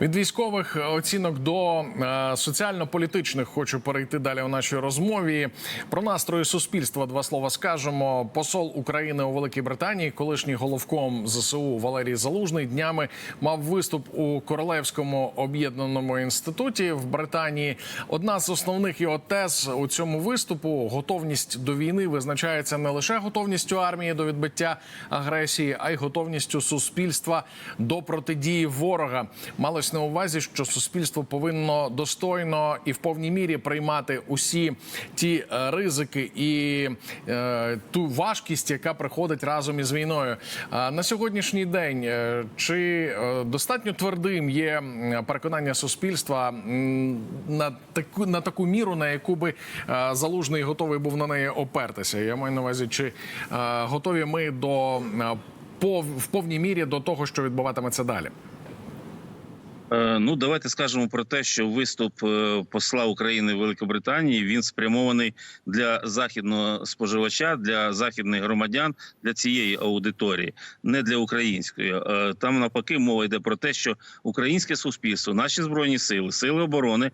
Від військових оцінок до е, соціально-політичних хочу перейти далі у нашій розмові. Про настрої суспільства два слова скажемо. Посол України у Великій Британії, колишній головком ЗСУ Валерій Залужний, днями мав виступ у Королевському об'єднаному інституті в Британії. Одна з основних його тез у цьому виступу готовність до війни визначається не лише готовністю армії до відбиття агресії, а й готовністю суспільства до протидії ворога. Малось на увазі, що суспільство повинно достойно і в повній мірі приймати усі ті е, ризики і е, ту важкість, яка приходить разом із війною. А на сьогоднішній день е, чи е, достатньо твердим є переконання суспільства на таку на таку міру, на яку би залужний готовий був на неї опертися? Я маю на увазі, чи готові ми до в повній мірі до того, що відбуватиметься далі? Е, Ну, давайте скажемо про те, що виступ е, посла України в Великобританії він спрямований для західного споживача, для західних громадян, для цієї аудиторії, не для української. Е, Там навпаки мова йде про те, що українське суспільство, наші збройні сили, сили оборони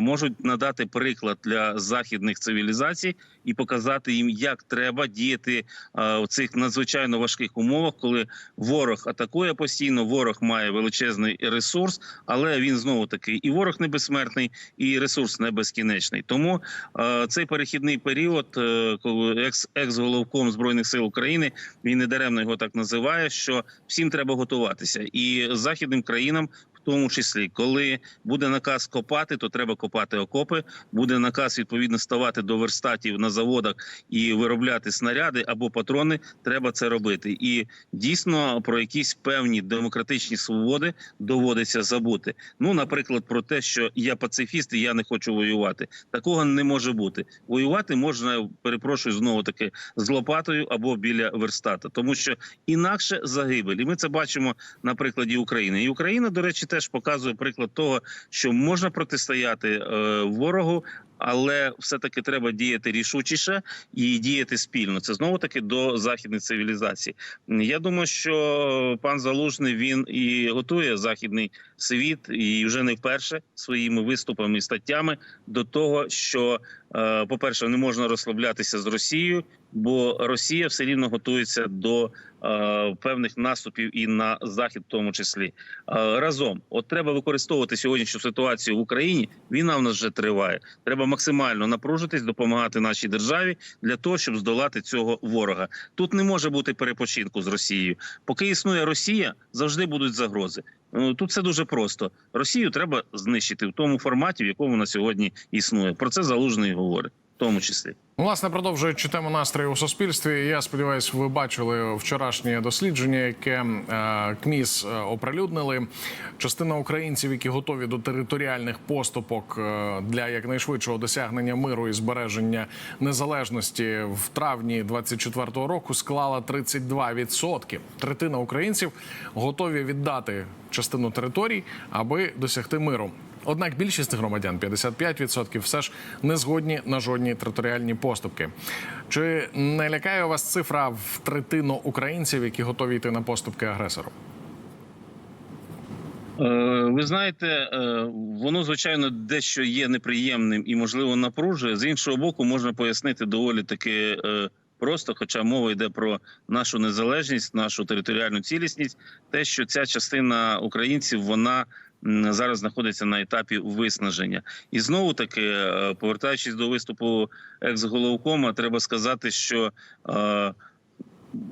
можуть надати приклад для західних цивілізацій і показати їм, як треба діяти в цих надзвичайно важких умовах, коли ворог атакує постійно, ворог має величезний ресурс, але він знову таки і ворог не безсмертний, і ресурс не безкінечний. Тому е, цей перехідний період, е, коли екс екс-головком збройних сил України він не даремно його так називає. Що всім треба готуватися, і західним країнам. Тому числі, коли буде наказ копати, то треба копати окопи. Буде наказ відповідно ставати до верстатів на заводах і виробляти снаряди або патрони. Треба це робити. І дійсно про якісь певні демократичні свободи доводиться забути. Ну, наприклад, про те, що я пацифіст і я не хочу воювати. Такого не може бути. Воювати можна, перепрошую, знову таки з лопатою або біля верстата, тому що інакше загибель. І ми це бачимо на прикладі України. І Україна, до речі, теж показує приклад того, що можна протистояти е, ворогу. Але все-таки треба діяти рішучіше і діяти спільно. Це знову таки до західної цивілізації. Я думаю, що пан Залужний він і готує західний світ, і вже не вперше своїми виступами і статтями до того, що, е, по-перше, не можна розслаблятися з Росією, бо Росія все рівно готується до е, певних наступів і на захід, в тому числі Е, разом. От треба використовувати сьогоднішню ситуацію в Україні. Війна в нас вже триває. Треба максимально напружитись, допомагати нашій державі для того, щоб здолати цього ворога. Тут не може бути перепочинку з Росією. Поки існує Росія, завжди будуть загрози. Ну, Тут все дуже просто. Росію треба знищити в тому форматі, в якому вона сьогодні існує. Про це залужний говорить, тому числі. Власне, продовжуючи тему настрою у суспільстві, я сподіваюся, ви бачили вчорашнє дослідження, яке е, КМІС е, оприлюднили. Частина українців, які готові до територіальних поступок е, для якнайшвидшого досягнення миру і збереження незалежності в травні 24-го року, склала 32%. Третина українців готові віддати частину територій, аби досягти миру. Однак більшість громадян 55% все ж не згодні на жодні територіальні поступки. Чи не лякає вас цифра в третину українців, які готові йти на поступки агресору? Е, Ви знаєте, е, воно звичайно дещо є неприємним і можливо напружує. З іншого боку, можна пояснити доволі таки е, просто, хоча мова йде про нашу незалежність, нашу територіальну цілісність, те, що ця частина українців вона. Зараз знаходиться на етапі виснаження, і знову таки, е, повертаючись до виступу екс-головкома, треба сказати, що е,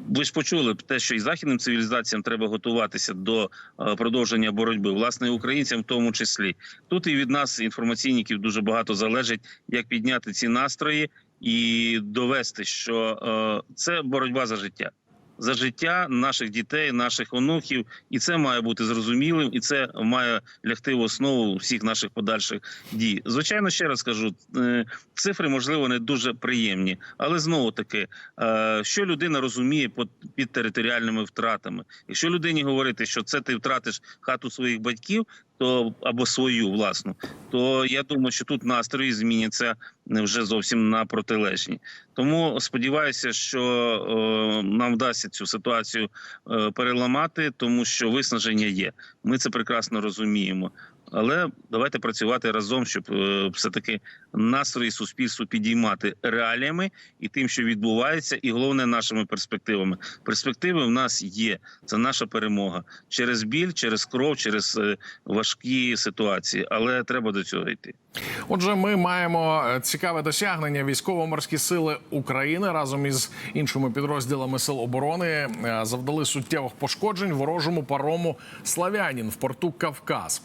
ви ж почули те, що і західним цивілізаціям треба готуватися до е, продовження боротьби, власне, українцям в тому числі. Тут і від нас, інформаційників, дуже багато залежить, як підняти ці настрої і довести, що це боротьба за життя. За життя наших дітей, наших онуків, і це має бути зрозумілим, і це має лягти в основу всіх наших подальших дій. Звичайно, ще раз кажу, е, цифри можливо не дуже приємні, але знову таки, е, що людина розуміє під, під територіальними втратами. Якщо людині говорити, що це ти втратиш хату своїх батьків, то або свою власну, то я думаю, що тут настрої зміняться вже зовсім на протилежні. Тому сподіваюся, що е, нам вдасться цю ситуацію е, переламати, тому що виснаження є. Ми це прекрасно розуміємо. Але давайте працювати разом, щоб е, все таки настрої суспільству підіймати реаліями і тим, що відбувається, і головне нашими перспективами. Перспективи в нас є. Це наша перемога через біль, через кров, через е, важкі ситуації. Але треба до цього йти. Отже, ми маємо е, цікаве досягнення військово-морські сили України разом із іншими підрозділами сил оборони завдали суттєвих пошкоджень ворожому парому Славянін в порту Кавказ.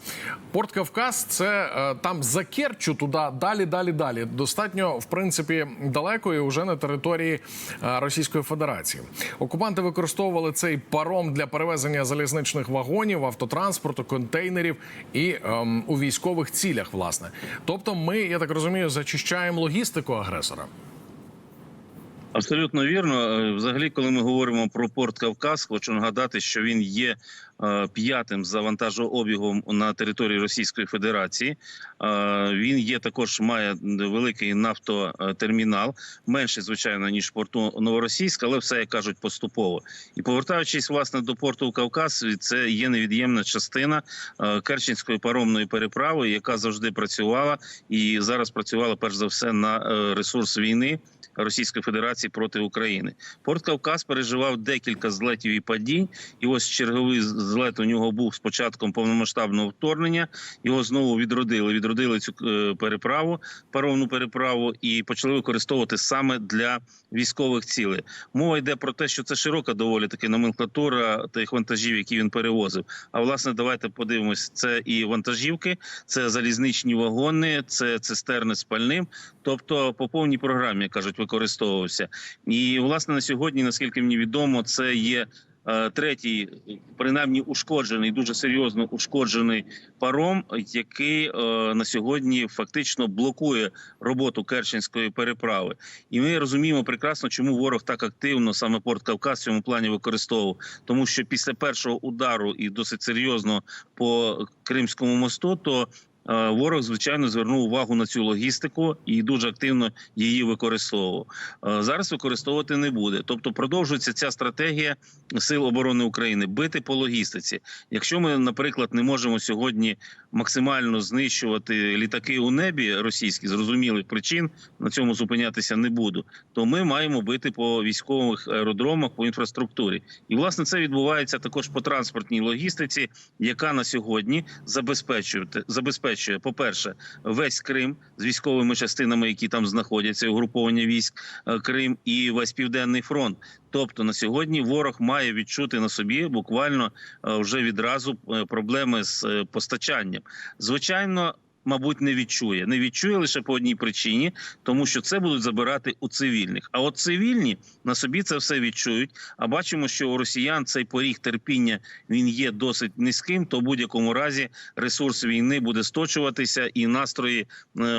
Порт Кавказ це е, там за Керчу туди далі, далі, далі. Достатньо в принципі далеко і вже на території е, Російської Федерації. Окупанти використовували цей паром для перевезення залізничних вагонів, автотранспорту, контейнерів і ем, у військових цілях, власне. Тобто, ми, я так розумію, зачищаємо логістику агресора. Абсолютно вірно. Е, Взагалі, коли ми говоримо про порт Кавказ, хочу нагадати, що він є е, п'ятим за вантажообігом на території Російської Федерації. Е, Він є також має великий нафтотермінал, менший, звичайно, ніж порту Новоросійськ, але все як кажуть поступово. І повертаючись власне до порту Кавказ, це є невід'ємна частина Керченської паромної переправи, яка завжди працювала і зараз працювала перш за все на ресурс війни. Російської Федерації проти України. Порт Кавказ переживав декілька злетів і падінь. І ось черговий злет у нього був з початком повномасштабного вторгнення. Його знову відродили. Відродили цю е, переправу, паровну переправу, і почали використовувати саме для військових цілей. Мова йде про те, що це широка доволі таки номенклатура тих вантажів, які він перевозив. А власне, давайте подивимось: це і вантажівки, це залізничні вагони, це цистерни з пальним. Тобто, по повній програмі кажуть, використовувався. І власне на сьогодні, наскільки мені відомо, це є. е, Третій, принаймні ушкоджений, дуже серйозно ушкоджений паром, який е, на сьогодні фактично блокує роботу Керченської переправи. І ми розуміємо прекрасно, чому ворог так активно саме порт Кавказ в цьому плані використовував. Тому що після першого удару і досить серйозно по Кримському мосту, то Ворог звичайно звернув увагу на цю логістику і дуже активно її використовував. Е, Зараз використовувати не буде. Тобто продовжується ця стратегія сил оборони України бити по логістиці. Якщо ми, наприклад, не можемо сьогодні максимально знищувати літаки у небі російські, зрозумілих причин на цьому зупинятися не буду. То ми маємо бити по військових аеродромах, по інфраструктурі. І власне це відбувається також по транспортній логістиці, яка на сьогодні забезпечує забезпечує, по перше, весь Крим з військовими частинами, які там знаходяться, угруповання військ е, Крим і весь південний фронт. Тобто на сьогодні ворог має відчути на собі буквально е, вже відразу е, проблеми з е, постачанням. Звичайно. Мабуть, не відчує, не відчує лише по одній причині, тому що це будуть забирати у цивільних. А от цивільні на собі це все відчують. А бачимо, що у росіян цей поріг терпіння він є досить низьким. То в будь-якому разі ресурс війни буде сточуватися, і настрої е,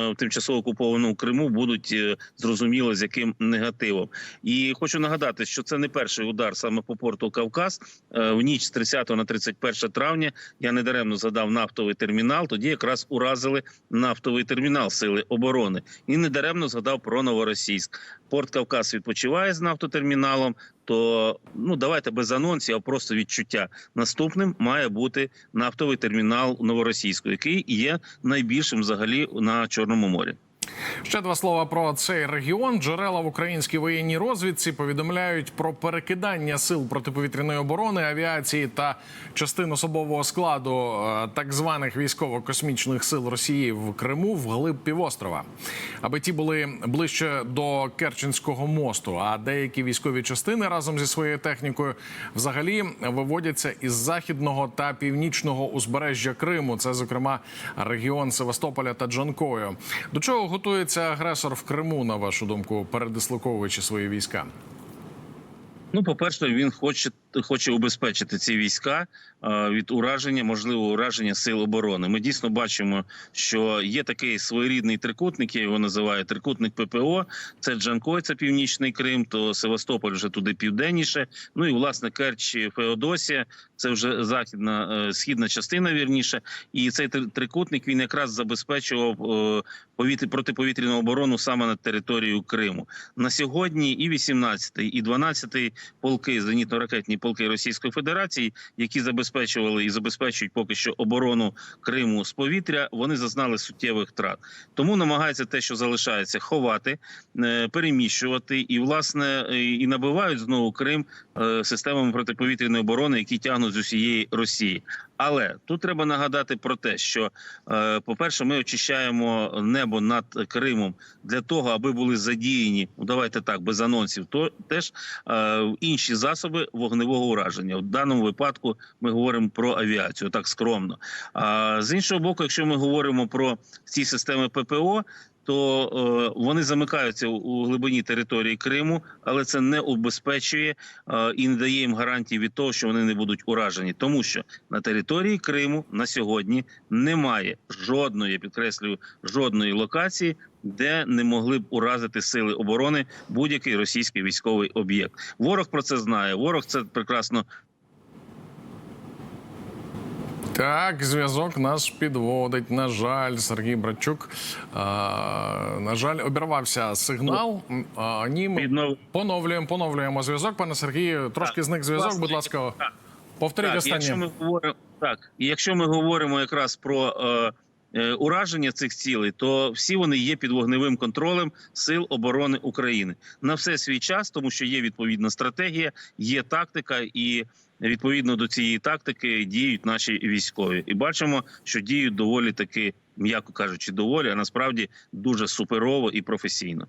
в тимчасово окупованому Криму будуть е, зрозуміло з яким негативом. І хочу нагадати, що це не перший удар саме по порту Кавказ. Е, В ніч з 30 на 31 травня я недаремно задав нафтовий термінал. Тоді якраз уразили нафтовий термінал Сили оборони і недаремно згадав про новоросійськ. Порт Кавказ відпочиває з нафтотерміналом. То ну давайте без анонсів, а просто відчуття. Наступним має бути нафтовий термінал новоросійської, який є найбільшим взагалі на Чорному морі. Ще два слова про цей регіон. Джерела в українській воєнній розвідці повідомляють про перекидання сил протиповітряної оборони, авіації та частин особового складу е, так званих військово-космічних сил Росії в Криму вглиб півострова, аби ті були ближче до Керченського мосту. А деякі військові частини разом зі своєю технікою взагалі виводяться із західного та північного узбережжя Криму. Це зокрема регіон Севастополя та Джанкою. До чого готується агресор в Криму, на вашу думку, передислоковуючи свої війська? Ну, по перше, він хоче хоче убезпечити ці війська е, від ураження, можливого ураження сил оборони. Ми дійсно бачимо, що є такий своєрідний трикутник, я його називаю трикутник ППО. Це Джанкой, це північний Крим, то Севастополь вже туди південніше. Ну і власне Керч Феодосія, це вже західна е, східна частина, вірніше. І цей три- трикутник він якраз забезпечував е, повітря протиповітряну оборону саме на територію Криму. На сьогодні і 18-й, і 12-й полки зенітно-ракетні полки Російської Федерації, які забезпечували і забезпечують поки що оборону Криму з повітря, вони зазнали суттєвих втрат. Тому намагаються те, що залишається, ховати, е, переміщувати і власне і набивають знову Крим е, системами протиповітряної оборони, які тягнуть з усієї Росії. Але тут треба нагадати про те, що, е, по-перше, ми очищаємо небо над Кримом для того, аби були задіяні, ну давайте так, без анонсів, то теж е, інші засоби вогневого ураження. В даному випадку ми говоримо про авіацію, так скромно. А з іншого боку, якщо ми говоримо про ці системи ППО. То е, вони замикаються у, глибині території Криму, але це не убезпечує е, і не дає їм гарантії від того, що вони не будуть уражені, тому що на території Криму на сьогодні немає жодної, підкреслюю, жодної локації, де не могли б уразити сили оборони будь-який російський військовий об'єкт. Ворог про це знає. Ворог це прекрасно Так, зв'язок нас підводить. На жаль, Сергій Братчук. А, на жаль, обірвався сигнал. А, ні, ми поновлюємо, поновлюємо зв'язок. Пане Сергію, трошки Так, зник зв'язок. Будь ласка, повторіть Так, останнє. якщо ми говоримо так, якщо ми говоримо якраз про е, е, ураження цих цілей, то всі вони є під вогневим контролем сил оборони України на все свій час, тому що є відповідна стратегія, є тактика, і відповідно до цієї тактики діють наші військові. І бачимо, що діють доволі таки, м'яко кажучи, доволі, а насправді дуже суперово і професійно.